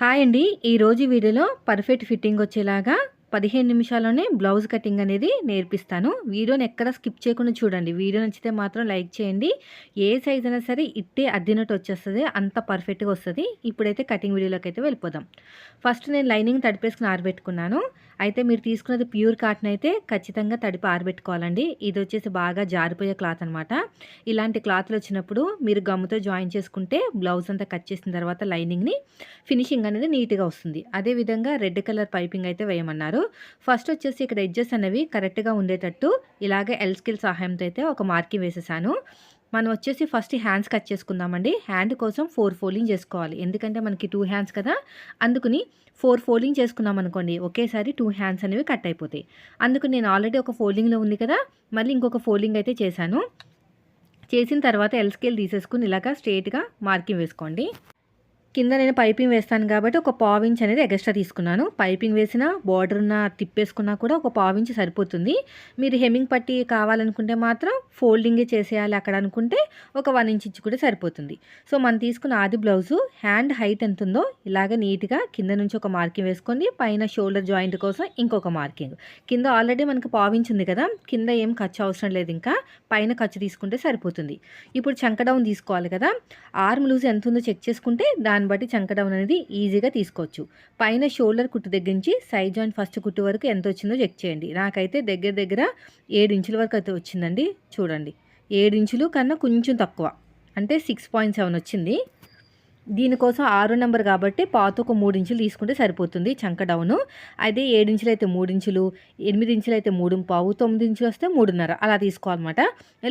Hi అండి. ఈరోజు వీడియోలో పర్ఫెక్ట్ ఫిట్టింగ్ వచ్చేలాగా పదిహేను నిమిషాల్లోనే బ్లౌజ్ కటింగ్ అనేది నేర్పిస్తాను. వీడియోని ఎక్కడ స్కిప్ చేయకుండా చూడండి. వీడియో నచ్చితే మాత్రం లైక్ చేయండి. ఏ సైజ్ అయినా సరే ఇట్టే అద్దినట్టు వచ్చేస్తుంది. అంత పర్ఫెక్ట్గా వస్తుంది. ఇప్పుడైతే కటింగ్ వీడియోలోకి అయితే వెళ్ళిపోదాం. ఫస్ట్ నేను లైనింగ్ తడిపేసుకుని ఆరబెట్టుకున్నాను. అయితే మీరు తీసుకున్నది ప్యూర్ కాటన్ అయితే ఖచ్చితంగా తడిపి ఆరబెట్టుకోవాలండి ఇది వచ్చేసి బాగా జారిపోయే క్లాత్ అనమాట ఇలాంటి క్లాత్లు వచ్చినప్పుడు మీరు గమ్ముతో జాయిన్ చేసుకుంటే బ్లౌజ్ అంతా కట్ చేసిన తర్వాత లైనింగ్ని ఫినిషింగ్ అనేది నీట్గా వస్తుంది. అదేవిధంగా రెడ్ కలర్ పైపింగ్ అయితే వేయమన్నారు. ఫస్ట్ వచ్చేసి ఇక్కడ ఎడ్జెస్ అనేవి కరెక్ట్గా ఉండేటట్టు ఇలాగే ఎల్ స్కిల్ సహాయంతో అయితే ఒక మార్కింగ్ వేసేసాను. మనం వచ్చేసి ఫస్ట్ హ్యాండ్స్ కట్ చేసుకుందామండి. హ్యాండ్ కోసం ఫోర్ ఫోల్డింగ్ చేసుకోవాలి. ఎందుకంటే మనకి టూ హ్యాండ్స్ కదా. అందుకుని ఫోర్ ఫోల్డింగ్ చేసుకున్నాం అనుకోండి ఒకేసారి టూ హ్యాండ్స్ అనేవి కట్ అయిపోతాయి. అందుకు నేను ఆల్రెడీ ఒక ఫోల్డింగ్లో ఉంది కదా. మళ్ళీ ఇంకొక ఫోల్డింగ్ అయితే చేశాను. చేసిన తర్వాత ఎల్ స్కేల్ తీసేసుకుని ఇలాగా స్ట్రేట్గా మార్కింగ్ వేసుకోండి. కింద నేను పైపింగ్ వేస్తాను కాబట్టి ఒక పావించ్ అనేది ఎక్స్ట్రా తీసుకున్నాను. పైపింగ్ వేసిన బార్డర్ ఉన్న తిప్పేసుకున్నా కూడా ఒక పావించ్ సరిపోతుంది. మీరు హెమ్మింగ్ పట్టి కావాలనుకుంటే మాత్రం ఫోల్డింగే చేసేయాలి అక్కడ అనుకుంటే ఒక వన్ ఇంచ్ ఇచ్చి కూడా సరిపోతుంది. సో మనం తీసుకున్న ఆది బ్లౌజు హ్యాండ్ హైట్ ఎంత ఉందో ఇలాగ నీట్గా కింద నుంచి ఒక మార్కింగ్ వేసుకోండి. పైన షోల్డర్ జాయింట్ కోసం ఇంకొక మార్కింగ్. కింద ఆల్రెడీ మనకి పావించ్ ఉంది కదా కింద ఏం ఖర్చు అవసరం లేదు ఇంకా. పైన ఖర్చు తీసుకుంటే సరిపోతుంది. ఇప్పుడు చంక డౌన్ తీసుకోవాలి కదా ఆర్మ్ లూజ్ ఎంత ఉందో చెక్ చేసుకుంటే దాని దాన్ని బట్టి చంక డౌన్ అనేది ఈజీగా తీసుకోవచ్చు. పైన షోల్డర్ కుట్టు దగ్గర నుంచి సైడ్ జాయింట్ ఫస్ట్ కుట్టు వరకు ఎంత వచ్చిందో చెక్ చేయండి. నాకైతే దగ్గర దగ్గర ఏడు ఇంచుల వరకు అయితే వచ్చిందండి. చూడండి. ఏడు ఇంచులు కన్నా కొంచెం తక్కువ. అంటే సిక్స్ పాయింట్ సెవెన్ వచ్చింది. దీనికోసం ఆరు నెంబర్ కాబట్టి పాత ఒక మూడు ఇంచులు తీసుకుంటే సరిపోతుంది చంక డౌను. అదే ఏడించులు అయితే మూడు ఇంచులు ఎనిమిది ఇంచులు అయితే మూడు పావు తొమ్మిది ఇంచులు వస్తే మూడున్నర. అలా తీసుకోవాలన్నమాట.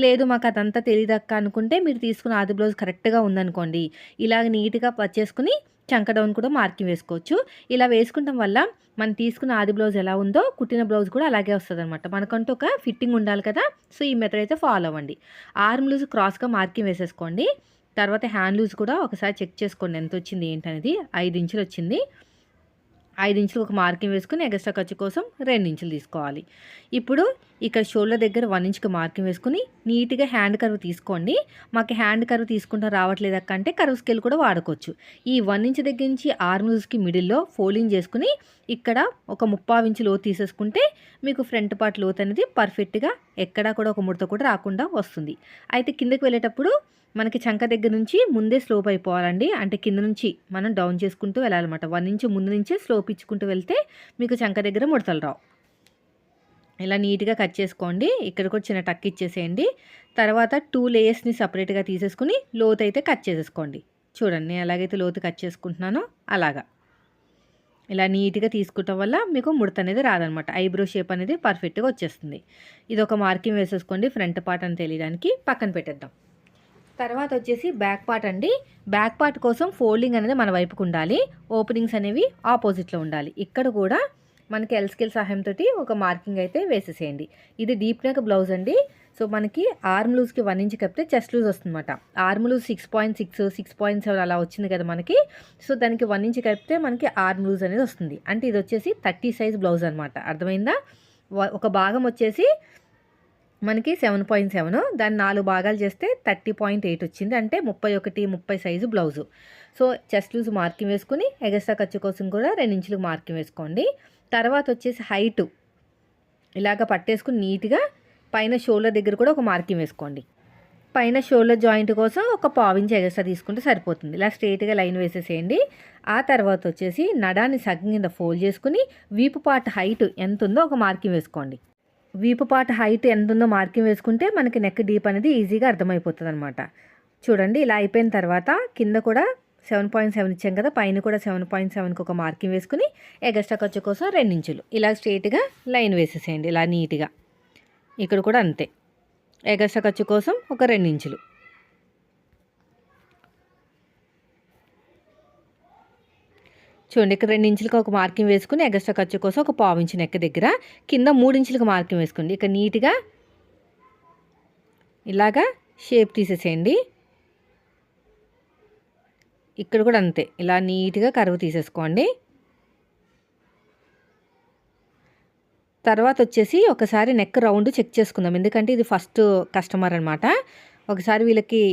లేదు మాకు అదంతా తెలియదక్క అనుకుంటే మీరు తీసుకున్న ఆది బ్లౌజ్ కరెక్ట్గా ఉందనుకోండి. ఇలాగ నీట్గా పచ్చేసుకుని చంక డౌన్ కూడా మార్కింగ్ వేసుకోవచ్చు. ఇలా వేసుకుంటాం వల్ల మనం తీసుకున్న ఆది బ్లౌజ్ ఎలా ఉందో కుట్టిన బ్లౌజ్ కూడా అలాగే వస్తుంది అనమాట మనకంటూ ఒక ఫిట్టింగ్ ఉండాలి కదా సో ఈ మెథడ్ అయితే ఫాలో అవ్వండి. ఆర్మ్ లూజ్ క్రాస్గా మార్కింగ్ వేసేసుకోండి. తర్వాత హ్యాండ్ లూజ్ కూడా ఒకసారి చెక్ చేసుకోండి ఎంత వచ్చింది ఏంటనేది. ఐదు ఇంచులు వచ్చింది. ఐదు ఇంచులు ఒక మార్కింగ్ వేసుకుని ఎగస్ట్రా ఖర్చు కోసం రెండు ఇంచులు తీసుకోవాలి. ఇప్పుడు ఇక్కడ షోల్డర్ దగ్గర వన్ ఇంచ్కి మార్కింగ్ వేసుకుని నీట్గా హ్యాండ్ కర్వ్ తీసుకోండి. మాకు హ్యాండ్ కర్వ్ తీసుకుంటా రావట్లేదు అక్క అంటే కర్వ్ స్కేల్ కూడా వాడుకోవచ్చు. ఈ వన్ ఇంచ్ దగ్గర నుంచి ఆర్మ్ మిడిల్లో ఫోల్డింగ్ చేసుకుని ఇక్కడ ఒక ముప్పావు ఇంచు లోతు తీసేసుకుంటే మీకు ఫ్రంట్ పార్ట్ లోత్ అనేది పర్ఫెక్ట్గా ఎక్కడా కూడా ఒక ముడత కూడా రాకుండా వస్తుంది. అయితే కిందకి వెళ్ళేటప్పుడు మనకి చంక దగ్గర నుంచి ముందే స్లోప్ అయిపోవాలండి. అంటే కింద నుంచి మనం డౌన్ చేసుకుంటూ వెళ్ళాలన్నమాట. వన్ ఇంచ్ ముందు నుంచే స్లోప్ ఇచ్చుకుంటూ వెళ్తే మీకు చంక దగ్గర ముడతలు రావు. ఇలా నీట్గా కట్ చేసుకోండి. ఇక్కడ కూడా చిన్న టక్ ఇచ్చేసేయండి. తర్వాత టూ లేయర్స్ని సపరేట్గా తీసేసుకుని లోతు అయితే కట్ చేసేసుకోండి. చూడండి నేను ఎలాగైతే లోతు కట్ చేసుకుంటున్నానో అలాగా. ఇలా నీట్గా తీసుకోవటం వల్ల మీకు ముడత అనేది రాదనమాట. ఐబ్రో షేప్ అనేది పర్ఫెక్ట్గా వచ్చేస్తుంది. ఇది ఒక మార్కింగ్ వేసేసుకోండి. ఫ్రంట్ పార్ట్ అని తెలియడానికి పక్కన పెట్టేద్దాం. తర్వాత వచ్చేసి బ్యాక్ పార్ట్ అండి. బ్యాక్ పార్ట్ కోసం ఫోల్డింగ్ అనేది మన వైపుకు ఉండాలి. ఓపెనింగ్స్ అనేవి ఆపోజిట్లో ఉండాలి. ఇక్కడ కూడా మనకి ఎల్స్కేల్ సహాయంతో ఒక మార్కింగ్ అయితే వేసేసేయండి. ఇది డీప్ నెక్ బ్లౌజ్ అండి. సో మనకి ఆర్మ్ లూజ్కి వన్ ఇంచ్ కప్పితే చెస్ట్ లూజ్ వస్తుందన్నమాట. Arm loose six point six six point seven అలా వచ్చింది కదా మనకి. సో దానికి వన్ ఇంచ్ కప్పితే మనకి ఆర్మ్ లూజ్ అనేది వస్తుంది. అంటే ఇది వచ్చేసి థర్టీ సైజ్ బ్లౌజ్ అనమాట అర్థమైందా? ఒక భాగం వచ్చేసి మనకి సెవెన్ పాయింట్ సెవెన్ దాన్ని నాలుగు భాగాలు చేస్తే థర్టీ పాయింట్ ఎయిట్ వచ్చింది. అంటే ముప్పై ఒకటి ముప్పై size blouse so chest loose marking వేసుకుని ఎగస్ట్రా ఖర్చు కోసం కూడా రెండు ఇంచులు మార్కింగ్ వేసుకోండి. తర్వాత వచ్చేసి హైటు. ఇలాగ పట్టేసుకుని నీట్గా పైన షోల్డర్ దగ్గర కూడా ఒక మార్కింగ్ వేసుకోండి. పైన షోల్డర్ జాయింట్ కోసం ఒక పావించి ఎగస్ట్రా తీసుకుంటే సరిపోతుంది. ఇలా స్ట్రేట్గా లైన్ వేసేసేయండి. ఆ తర్వాత వచ్చేసి నడాన్ని సగం కింద ఫోల్డ్ చేసుకుని వీపు పార్ట్ హైట్ ఎంత ఉందో ఒక మార్కింగ్ వేసుకోండి. వీపు పార్ట్ హైట్ ఎంత ఉందో మార్కింగ్ వేసుకుంటే మనకి నెక్ డీప్ అనేది ఈజీగా అర్థమైపోతుంది అనమాట చూడండి ఇలా అయిపోయిన తర్వాత కింద కూడా సెవెన్ పాయింట్ సెవెన్ ఇచ్చాం కదా పైన కూడా సెవెన్ పాయింట్ సెవెన్కి ఒక మార్కింగ్ వేసుకుని ఎగస్ట్రా ఖర్చు కోసం రెండు ఇంచులు ఇలా స్ట్రేట్గా లైన్ వేసేసేయండి ఇలా నీట్గా. ఇక్కడ కూడా అంతే. ఎగస్ట్రా ఖర్చు కోసం ఒక రెండు ఇంచులు చూడండి ఇక్కడ రెండు ఇంచులకు ఒక మార్కింగ్ వేసుకుని ఎగస్ట్రా ఖర్చు కోసం ఒక పావు ఇంచు నెక్క దగ్గర కింద మూడు ఇంచులకు మార్కింగ్ వేసుకోండి. ఇక్కడ నీట్గా ఇలాగా షేప్ తీసేసేయండి. ఇక్కడ కూడా అంతే. ఇలా నీట్గా కరువు తీసేసుకోండి. తర్వాత వచ్చేసి ఒకసారి నెక్ రౌండ్ చెక్ చేసుకుందాం. ఎందుకంటే ఇది ఫస్ట్ కస్టమర్ అనమాట ఒకసారి వీళ్ళకి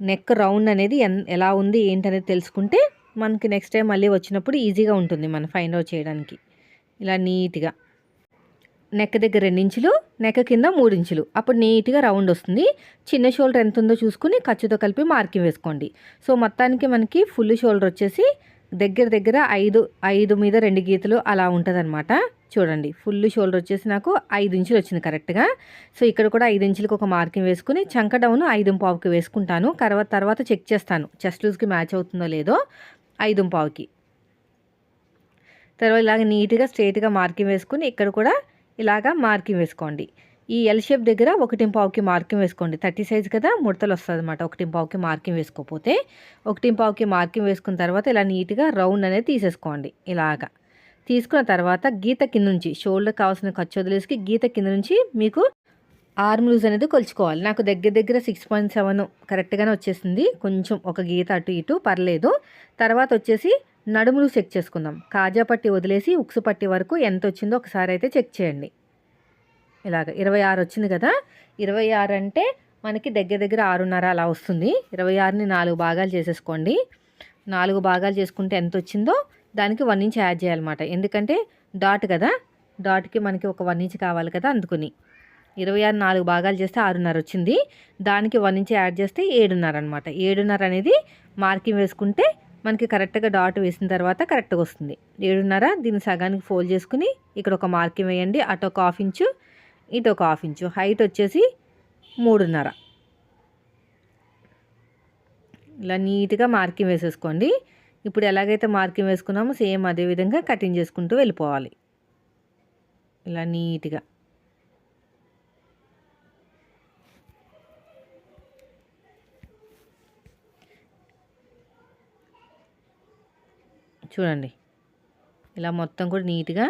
నెక్ రౌండ్ అనేది ఎలా ఉంది ఏంటనేది తెలుసుకుంటే మనకి నెక్స్ట్ టైం మళ్ళీ వచ్చినప్పుడు ఈజీగా ఉంటుంది మనం ఫైండ్ అవుట్ చేయడానికి. ఇలా నీట్గా. నెక్ దగ్గర రెండు ఇంచులు నెక్ కింద మూడు ఇంచులు అప్పుడు నీట్గా రౌండ్ వస్తుంది. చిన్న షోల్డర్ ఎంత ఉందో చూసుకుని ఖర్చుతో కలిపి మార్కింగ్ వేసుకోండి. సో మొత్తానికి మనకి ఫుల్ షోల్డర్ వచ్చేసి దగ్గర దగ్గర ఐదు ఐదు మీద రెండు గీతలు అలా ఉంటుంది చూడండి ఫుల్ షోల్డర్ వచ్చేసి నాకు ఐదు ఇంచులు వచ్చింది కరెక్ట్గా. సో ఇక్కడ కూడా ఐదు ఇంచులకు ఒక మార్కింగ్ వేసుకుని చంక డౌన్ ఐదు పావుకి వేసుకుంటాను. తర్వాత తర్వాత చెక్ చేస్తాను చెస్ట్ లూజ్కి మ్యాచ్ అవుతుందో లేదో ఐదు పావుకి. తర్వాత ఇలాగ నీట్గా స్ట్రైట్గా మార్కింగ్ వేసుకుని ఇక్కడ కూడా ఇలాగా మార్కింగ్ వేసుకోండి. ఈ ఎల్ షేప్ దగ్గర ఒకటి పావుకి మార్కింగ్ వేసుకోండి. థర్టీ సైజ్ కదా ముడతలు వస్తుంది అనమాట ఒకటి పావుకి మార్కింగ్ వేసుకోకపోతే ఒకటి పావుకి మార్కింగ్ వేసుకున్న తర్వాత ఇలా నీట్గా రౌండ్ అనేది తీసేసుకోండి. ఇలాగా. తీసుకున్న తర్వాత గీత కింద నుంచి షోల్డర్ కావాల్సిన ఖర్చు వదిలేసి గీత కింద నుంచి మీకు ఆర్మ్ లూజ్ అనేది కొలుచుకోవాలి. నాకు దగ్గర దగ్గర సిక్స్ పాయింట్ సెవెన్ కరెక్ట్గానే వచ్చేసింది. కొంచెం ఒక గీత అటు ఇటు పర్లేదు. తర్వాత వచ్చేసి నడుములు చెక్ చేసుకుందాం. కాజా పట్టి వదిలేసి ఉక్సు పట్టి వరకు ఎంత వచ్చిందో ఒకసారి అయితే చెక్ చేయండి. ఇలాగ ఇరవై ఆరు వచ్చింది కదా? ఇరవై ఆరు అంటే మనకి దగ్గర దగ్గర ఆరున్నర అలా వస్తుంది. ఇరవై ఆరుని నాలుగు భాగాలు చేసేసుకోండి. నాలుగు భాగాలు చేసుకుంటే ఎంత వచ్చిందో దానికి వన్ ఇంచ్ యాడ్ చేయాలన్నమాట. ఎందుకంటే డాట్ కదా? డాట్కి మనకి ఒక వన్ ఇంచ్ కావాలి కదా అందుకుని. ఇరవై ఆరు నాలుగు భాగాలు చేస్తే ఆరున్నర వచ్చింది. దానికి వన్ ఇంచ్ యాడ్ చేస్తే ఏడున్నర అనమాట ఏడున్నర అనేది మార్కింగ్ వేసుకుంటే మనకి కరెక్ట్గా డాట్ వేసిన తర్వాత కరెక్ట్గా వస్తుంది. ఏడున్నర దీన్ని సగానికి ఫోల్డ్ చేసుకుని ఇక్కడ ఒక మార్కింగ్ వేయండి. అటు ఒక హాఫ్ ఇంచు ఇటు ఒక హాఫ్ ఇంచు. హైట్ వచ్చేసి మూడున్నర. ఇలా నీట్గా మార్కింగ్ వేసేసుకోండి. ఇప్పుడు ఎలాగైతే మార్కింగ్ వేసుకున్నామో సేమ్ అదే విధంగా కటింగ్ చేసుకుంటూ వెళ్ళిపోవాలి. ఇలా నీట్గా. చూడండి. ఇలా మొత్తం కూడా నీట్గా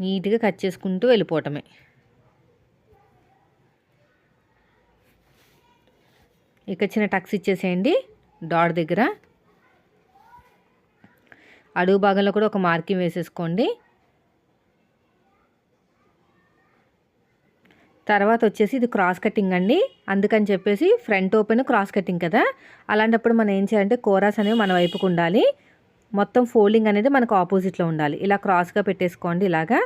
నీట్గా కట్ చేసుకుంటూ వెళ్ళిపోవటమే. ఇక చిన్న టక్స్ ఇచ్చేసేయండి డాట్ దగ్గర. అడుగు భాగంలో కూడా ఒక మార్కింగ్ వేసేసుకోండి. తర్వాత వచ్చేసి ఇది క్రాస్ కటింగ్ అండి. అందుకని చెప్పేసి ఫ్రంట్ ఓపెన్ క్రాస్ కటింగ్ కదా. అలాంటప్పుడు మనం ఏం చేయాలంటే కోరాస్ అనేవి మన వైపుకు ఉండాలి. మొత్తం ఫోల్డింగ్ అనేది మనకు ఆపోజిట్లో ఉండాలి. ఇలా క్రాస్గా పెట్టేసుకోండి ఇలాగా.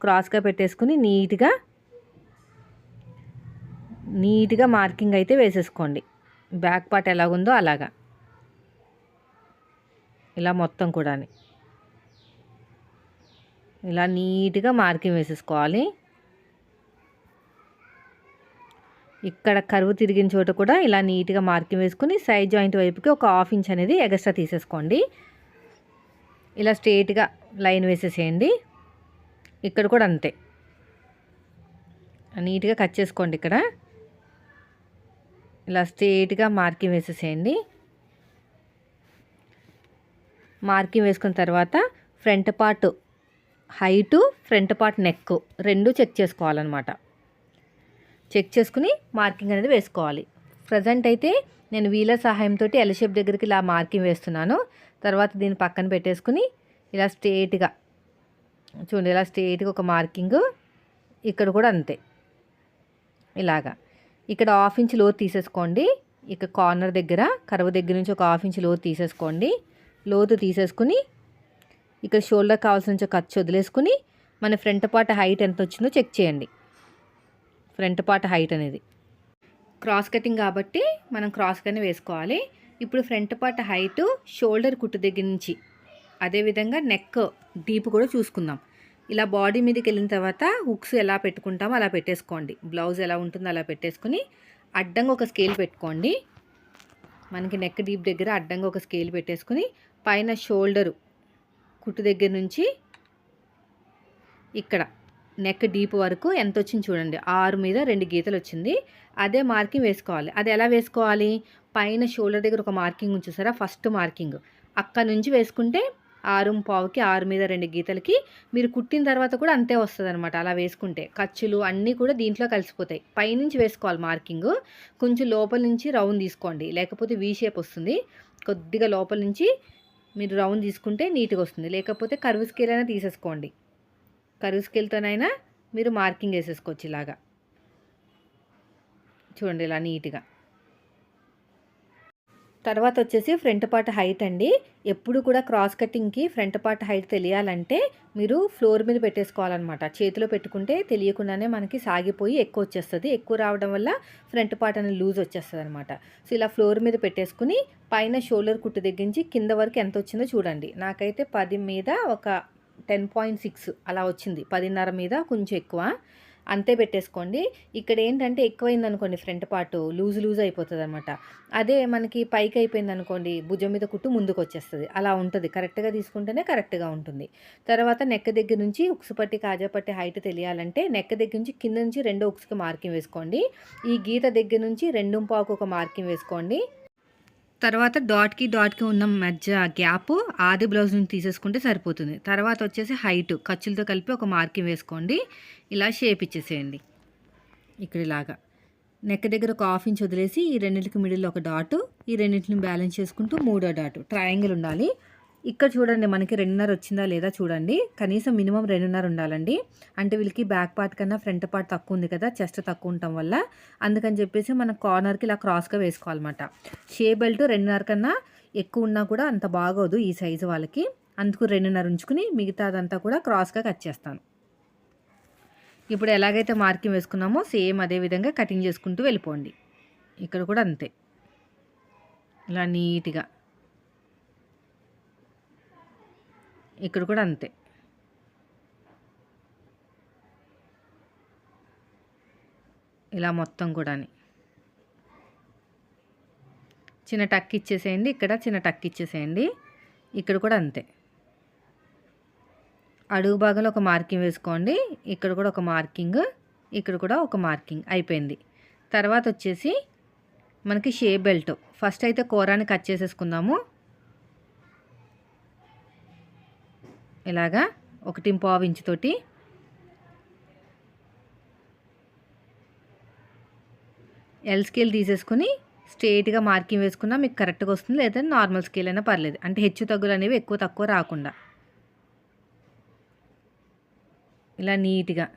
క్రాస్గా పెట్టేసుకుని నీట్గా నీట్గా మార్కింగ్ అయితే వేసేసుకోండి. బ్యాక్ పార్ట్ ఎలాగుందో అలాగా. ఇలా మొత్తం కూడా ఇలా నీట్గా మార్కింగ్ వేసేసుకోవాలి. ఇక్కడ కరువు తిరిగిన చోట కూడా ఇలా నీట్గా మార్కింగ్ వేసుకుని సైడ్ జాయింట్ వైపుకి ఒక హాఫ్ ఇంచ్ అనేది ఎగస్ట్రా తీసేసుకోండి. ఇలా స్ట్రేట్గా లైన్ వేసేసేయండి. ఇక్కడ కూడా అంతే. నీట్గా కట్ చేసుకోండి ఇక్కడ. ఇలా స్ట్రేట్గా మార్కింగ్ వేసేసేయండి. మార్కింగ్ వేసుకున్న తర్వాత front part height front part neck రెండు చెక్ చేసుకోవాలన్నమాట. చెక్ చేసుకుని మార్కింగ్ అనేది వేసుకోవాలి. ప్రజెంట్ అయితే నేను వీలర్ సహాయంతో ఎల్ షేప్ దగ్గరికి ఇలా మార్కింగ్ వేస్తున్నాను. తర్వాత దీన్ని పక్కన పెట్టేసుకుని ఇలా స్ట్రేట్గా చూడండి ఇలా స్ట్రేట్గా ఒక మార్కింగ్ ఇక్కడ కూడా అంతే. ఇలాగా. ఇక్కడ హాఫ్ ఇంచ్ లోతు తీసేసుకోండి. ఇక కార్నర్ దగ్గర కరువు దగ్గర నుంచి ఒక హాఫ్ ఇంచ్ లోతు తీసేసుకోండి. లోతు తీసేసుకుని ఇక్కడ షోల్డర్ కావాల్సిన ఖర్చు వదిలేసుకుని మన ఫ్రంట్ పార్ట్ హైట్ ఎంత వచ్చిందో చెక్ చేయండి. ఫ్రంట్ పార్ట్ హైట్ అనేది. క్రాస్ కటింగ్ కాబట్టి మనం క్రాస్గానే వేసుకోవాలి. ఇప్పుడు ఫ్రంట్ పార్ట్ హైట్ షోల్డర్ కుట్టు దగ్గర నుంచి అదేవిధంగా నెక్ డీప్ కూడా చూసుకుందాం. ఇలా బాడీ మీదకి వెళ్ళిన తర్వాత హుక్స్ ఎలా పెట్టుకుంటామో అలా పెట్టేసుకోండి. బ్లౌజ్ ఎలా ఉంటుందో అలా పెట్టేసుకుని అడ్డంగా ఒక స్కేల్ పెట్టుకోండి. మనకి నెక్ డీప్ దగ్గర అడ్డంగా ఒక స్కేల్ పెట్టేసుకుని పైన షోల్డరు కుట్టు దగ్గర నుంచి ఇక్కడ నెక్ డీప్ వరకు ఎంత వచ్చింది చూడండి. ఆరు మీద రెండు గీతలు వచ్చింది. అదే మార్కింగ్ వేసుకోవాలి. అది ఎలా వేసుకోవాలి? పైన షోల్డర్ దగ్గర ఒక మార్కింగ్ ఉంచేసారా ఫస్ట్ మార్కింగ్. అక్కడ నుంచి వేసుకుంటే ఆరు పావుకి ఆరు మీద రెండు గీతలకి మీరు కుట్టిన తర్వాత కూడా అంతే వస్తుంది అనమాట అలా వేసుకుంటే. ఖర్చులు అన్నీ కూడా దీంట్లో కలిసిపోతాయి. పైనుంచి వేసుకోవాలి మార్కింగ్. కొంచెం లోపల నుంచి రౌండ్ తీసుకోండి. లేకపోతే వీ షేప్ వస్తుంది. కొద్దిగా లోపల నుంచి మీరు రౌండ్ తీసుకుంటే నీట్గా వస్తుంది. లేకపోతే కర్వ్ స్కేల్ అయినా తీసేసుకోండి. కరువు స్కేల్తోనైనా మీరు మార్కింగ్ వేసేసుకోవచ్చు ఇలాగా. చూడండి ఇలా నీట్గా. తర్వాత వచ్చేసి ఫ్రంట్ పార్ట్ హైట్ అండి. ఎప్పుడు కూడా క్రాస్ కటింగ్కి ఫ్రంట్ పార్ట్ హైట్ తెలియాలంటే మీరు ఫ్లోర్ మీద పెట్టేసుకోవాలన్నమాట. చేతిలో పెట్టుకుంటే తెలియకుండానే మనకి సాగిపోయి ఎక్కువ వచ్చేస్తుంది. ఎక్కువ రావడం వల్ల ఫ్రంట్ పార్ట్ అనేది లూజ్ వచ్చేస్తుంది అనమాట సో ఇలా ఫ్లోర్ మీద పెట్టేసుకుని పైన షోల్డర్ కుట్టు దగ్గరించి కింద వరకు ఎంత వచ్చిందో చూడండి. నాకైతే పది మీద ఒక టెన్ పాయింట్ సిక్స్ అలా వచ్చింది. పదిన్నర మీద కొంచెం ఎక్కువ. అంతే పెట్టేసుకోండి. ఇక్కడ ఏంటంటే ఎక్కువైంది అనుకోండి ఫ్రంట్ పార్ట్ లూజ్ లూజ్ అయిపోతుంది అనమాట అదే మనకి పైకి అయిపోయింది అనుకోండి భుజం మీద కుట్టు ముందుకు వచ్చేస్తుంది అలా ఉంటుంది. కరెక్ట్గా తీసుకుంటేనే కరెక్ట్గా ఉంటుంది. తర్వాత నెక్ దగ్గర నుంచి ఉక్సుపట్టి కాజాపట్టి హైట్ తెలియాలంటే నెక్ దగ్గర నుంచి కింద నుంచి రెండో ఉక్స్కి మార్కింగ్ వేసుకోండి. ఈ గీత దగ్గర నుంచి రెండు పాకు ఒక మార్కింగ్ వేసుకోండి. తర్వాత డాట్కి డాట్కి ఉన్న మధ్య గ్యాప్ ఆది బ్లౌజ్ నుంచి తీసేసుకుంటే సరిపోతుంది. తర్వాత వచ్చేసి హైట్ ఖర్చులతో కలిపి ఒక మార్కింగ్ వేసుకోండి. ఇలా షేప్ ఇచ్చేసేయండి. ఇక్కడ ఇలాగా. నెక్ దగ్గర ఒక హాఫ్ ఇంచ్ వదిలేసి ఈ రెండింటికి మిడిల్లో ఒక డాట్ ఈ రెండింటిని బ్యాలెన్స్ చేసుకుంటూ మూడో డాట్ ట్రయాంగిల్ ఉండాలి. ఇక్కడ చూడండి మనకి రెండున్నర వచ్చిందా లేదా చూడండి. కనీసం మినిమం రెండున్నర ఉండాలండి. అంటే వీళ్ళకి బ్యాక్ పార్ట్ కన్నా ఫ్రంట్ పార్ట్ తక్కువ ఉంది కదా చెస్ట్ తక్కువ ఉండటం వల్ల. అందుకని చెప్పేసి మనం కార్నర్కి ఇలా క్రాస్గా వేసుకోవాలన్నమాట. షే బెల్ట్ రెండున్నర కన్నా ఎక్కువ ఉన్నా కూడా అంత బాగోదు ఈ సైజు వాళ్ళకి. అందుకు రెండున్నర ఉంచుకుని మిగతాదంతా కూడా క్రాస్గా కట్ చేస్తాను. ఇప్పుడు ఎలాగైతే మార్కింగ్ వేసుకున్నామో సేమ్ అదే విధంగా కటింగ్ చేసుకుంటూ వెళ్ళిపోండి. ఇక్కడ కూడా అంతే. ఇలా నీట్గా. ఇక్కడ కూడా అంతే. ఇలా మొత్తం కూడా చిన్న టక్ ఇచ్చేసేయండి ఇక్కడ చిన్న టక్ ఇచ్చేసేయండి ఇక్కడ కూడా అంతే. అడుగు భాగంలో ఒక మార్కింగ్ వేసుకోండి ఇక్కడ కూడా ఒక మార్కింగ్ ఇక్కడ కూడా ఒక మార్కింగ్ అయిపోయింది. తర్వాత వచ్చేసి మనకి షే బెల్ట్. ఫస్ట్ అయితే కూరాన్ని కట్ చేసేసుకుందాము. ఇలాగా ఒకటి పావు ఇంచుతోటి ఎల్ స్కేల్ తీసేసుకుని స్ట్రేట్గా మార్కింగ్ వేసుకున్నా మీకు కరెక్ట్గా వస్తుంది లేదా నార్మల్ స్కేల్ అయినా పర్లేదు. అంటే హెచ్చు తగ్గులు అనేవి ఎక్కువ తక్కువ రాకుండా. ఇలా నీట్గా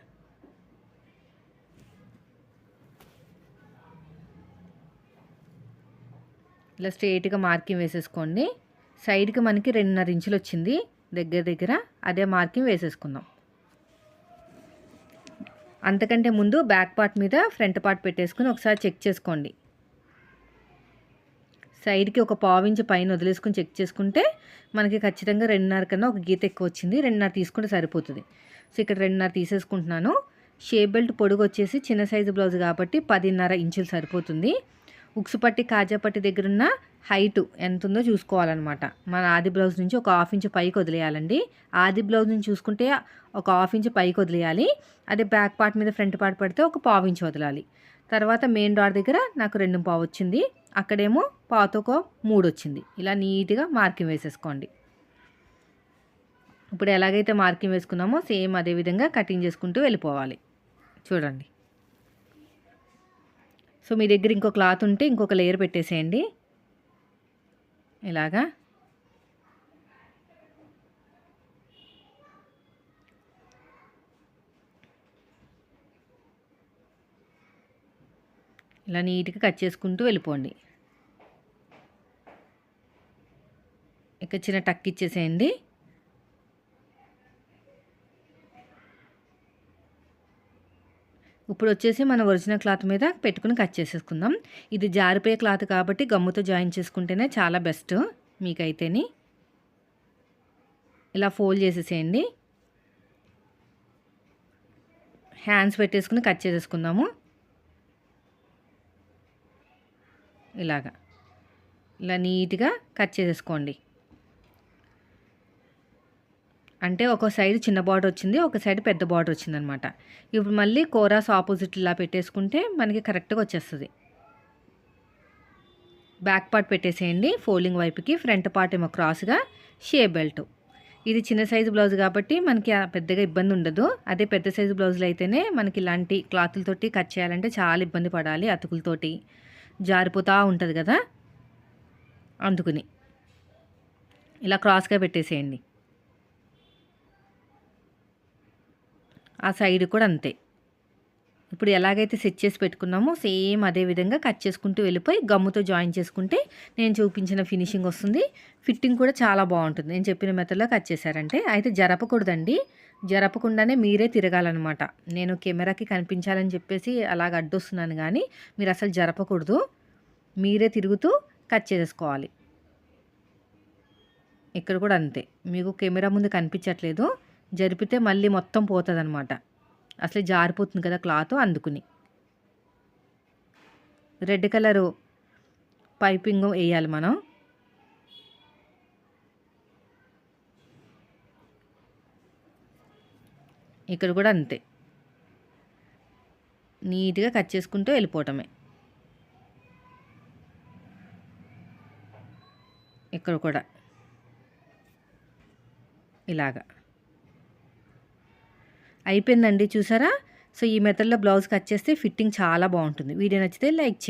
ఇలా స్ట్రేట్గా మార్కింగ్ వేసేసుకోండి. సైడ్కి మనకి రెండున్నర ఇంచులు వచ్చింది. దగ్గర దగ్గర అదే మార్కింగ్ వేసేసుకుందాం. అంతకంటే ముందు బ్యాక్ పార్ట్ మీద ఫ్రంట్ పార్ట్ పెట్టేసుకుని ఒకసారి చెక్ చేసుకోండి. సైడ్కి ఒక పావించి పైన వదిలేసుకుని చెక్ చేసుకుంటే మనకి ఖచ్చితంగా రెండున్నర కన్నా ఒక గీత ఎక్కువ వచ్చింది. రెండున్నర తీసుకుంటే సరిపోతుంది. సో ఇక్కడ రెండున్నర తీసేసుకుంటున్నాను. షేప్ బెల్ట్ పొడుగు వచ్చేసి చిన్న సైజు బ్లౌజ్ కాబట్టి పదిన్నర ఇంచులు సరిపోతుంది. ఉక్సు పట్టి కాజా పట్టి దగ్గర ఉన్న హైట్ ఎంత ఉందో చూసుకోవాలన్నమాట. మన ఆది బ్లౌజ్ నుంచి ఒక హాఫ్ ఇంచ్ పైకి వదిలేయాలండి. ఆది బ్లౌజ్ నుంచి చూసుకుంటే ఒక హాఫ్ ఇంచ్ పైకి వదిలేయాలి. అదే బ్యాక్ పార్ట్ మీద ఫ్రంట్ పార్ట్ పడితే ఒక పావు ఇంచ్ వదలాలి. తర్వాత మెయిన్ డార్ దగ్గర నాకు రెండు పావు వచ్చింది. అక్కడేమో పావుతో ఒక మూడు వచ్చింది. ఇలా నీట్గా మార్కింగ్ వేసేసుకోండి. ఇప్పుడు ఎలాగైతే మార్కింగ్ వేసుకున్నామో సేమ్ అదే విధంగా కటింగ్ చేసుకుంటూ వెళ్ళిపోవాలి. చూడండి. సో మీ దగ్గర ఇంకో క్లాత్ ఉంటే ఇంకొక లేయర్ పెట్టేసేయండి. ఇలాగా. ఇలా నీట్గా కట్ చేసుకుంటూ వెళ్ళిపోండి. ఇక చిన్న టక్ ఇచ్చేసేయండి. ఇప్పుడు వచ్చేసి మన ఒరిజినల్ క్లాత్ మీద పెట్టుకుని కట్ చేసేసుకుందాం. ఇది జారిపోయే క్లాత్ కాబట్టి గమ్ముతో జాయిన్ చేసుకుంటేనే చాలా బెస్ట్ మీకైతేని. ఇలా ఫోల్డ్ చేసేసేయండి. హ్యాండ్స్ పెట్టేసుకుని కట్ చేసేసుకుందాము. ఇలాగా. ఇలా నీట్గా కట్ చేసేసుకోండి. అంటే ఒక సైడ్ చిన్న బార్డర్ వచ్చింది ఒక సైడ్ పెద్ద బార్డర్ వచ్చిందనమాట. ఇప్పుడు మళ్ళీ కోరాస్ ఆపోజిట్ ఇలా పెట్టేసుకుంటే మనకి కరెక్ట్గా వచ్చేస్తుంది. బ్యాక్ పార్ట్ పెట్టేసేయండి ఫోల్డింగ్ వైపుకి ఫ్రంట్ పార్ట్ ఏమో క్రాస్గా షే బెల్ట్ ఇది చిన్న సైజు బ్లౌజ్ కాబట్టి మనకి పెద్దగా ఇబ్బంది ఉండదు. అదే పెద్ద సైజు బ్లౌజులు అయితేనే మనకి ఇలాంటి క్లాతులతోటి కట్ చేయాలంటే చాలా ఇబ్బంది పడాలి అతుకులతోటి జారిపోతూ ఉంటుంది కదా? అందుకుని. ఇలా క్రాస్గా పెట్టేసేయండి. ఆ సైడ్ కూడా అంతే. ఇప్పుడు ఎలాగైతే సెట్ చేసి పెట్టుకున్నామో సేమ్ అదే విధంగా కట్ చేసుకుంటూ వెళ్ళిపోయి గమ్ముతో జాయిన్ చేసుకుంటే నేను చూపించిన ఫినిషింగ్ వస్తుంది. ఫిట్టింగ్ కూడా చాలా బాగుంటుంది. నేను చెప్పిన మెథడ్లో కట్ చేశారంటే అయితే జరపకూడదండి. జరపకుండానే మీరే తిరగాలన్నమాట. నేను కెమెరాకి కనిపించాలని చెప్పేసి అలాగ అడ్డొస్తున్నాను కానీ మీరు అసలు జరపకూడదు. మీరే తిరుగుతూ కట్ చేసుకోవాలి ఇక్కడ కూడా అంతే. మీకు కెమెరా ముందు కనిపించట్లేదు. జరిపితే మళ్ళీ మొత్తం పోతుంది అసలు జారిపోతుంది కదా క్లాత్ అందుకుని. రెడ్ కలరు పైపింగ్ వేయాలి మనం. ఇక్కడ కూడా అంతే. నీట్గా కట్ చేసుకుంటూ వెళ్ళిపోవటమే. ఇక్కడ కూడా. ఇలాగా. అయిపోయిందండి చూసారా? సో ఈ మెథడ్లో బ్లౌజ్ కట్ చేస్తే ఫిట్టింగ్ చాలా బాగుంటుంది. వీడియో నచ్చితే లైక్ చేయండి.